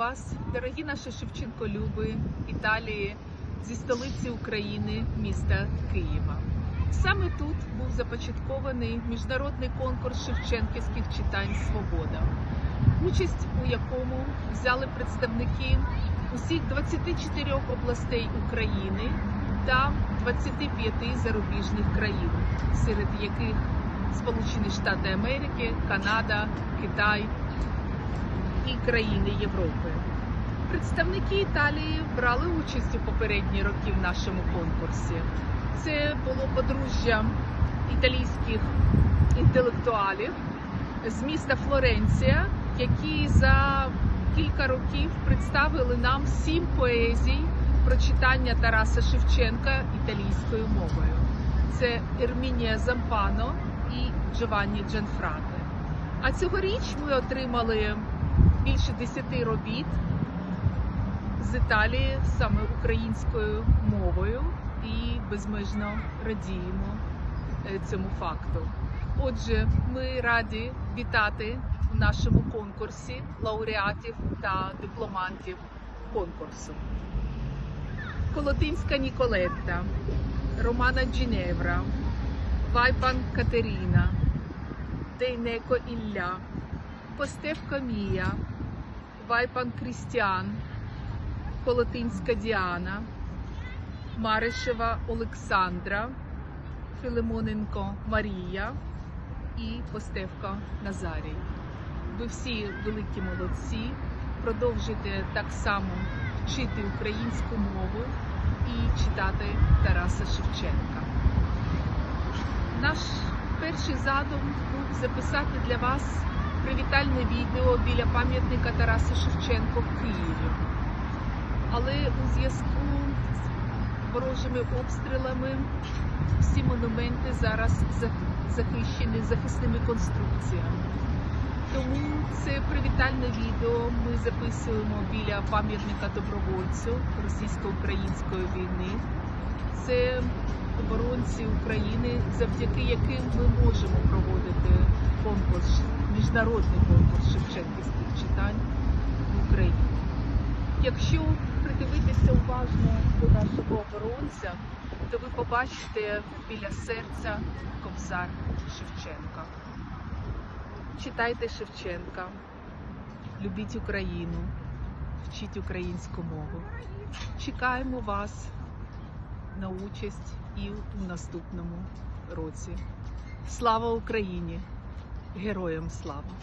вас, дорогі наші Шевченко-люби, Італії, зі столиці України, міста Києва. Саме тут був започаткований міжнародний конкурс шевченківських читань Свобода, участь у якому взяли представники усіх 24 областей України та 25 зарубіжних країн, серед яких Сполучені Штати Америки, Канада, Китай і країни Європи. Представники Італії брали участь у попередні роки в нашому конкурсі. Це було подружжя італійських інтелектуалів з міста Флоренція, які за кілька років представили нам сім поезій про читання Тараса Шевченка італійською мовою. Це Ермінія Зампано і Джованні Джанфрате. А цьогоріч ми отримали більше 10 робіт з Італії саме українською мовою і безмежно радіємо е, цьому факту. Отже, ми раді вітати у нашому конкурсі лауреатів та дипломантів конкурсу. Колотинська Ніколетта, Романа Джіневра, Вайпан Катерина, Дейнеко Ілля, Постевка Мія, Вайпан Крістіан, Колотинська Діана, Маришева Олександра, Філимоненко Марія і Постевка Назарій. Ви всі великі молодці. Продовжуйте так само вчити українську мову і читати Тараса Шевченка. Наш перший задум був записати для вас привітальне відео біля пам'ятника Тараса Шевченка в Києві. Але у зв'язку з ворожими обстрілами всі монументи зараз захищені захисними конструкціями. Тому це привітальне відео ми записуємо біля пам'ятника добровольцю російсько-української війни. Це оборонці України, завдяки яким ми можемо проводити конкурс, міжнародний конкурс шевченківських читань в Україні. Якщо придивитися уважно до нашого оборонця, то ви побачите біля серця кобзар Шевченка. Читайте Шевченка, любіть Україну, вчіть українську мову. Чекаємо вас на участь і у наступному році. Слава Україні! Героям слава!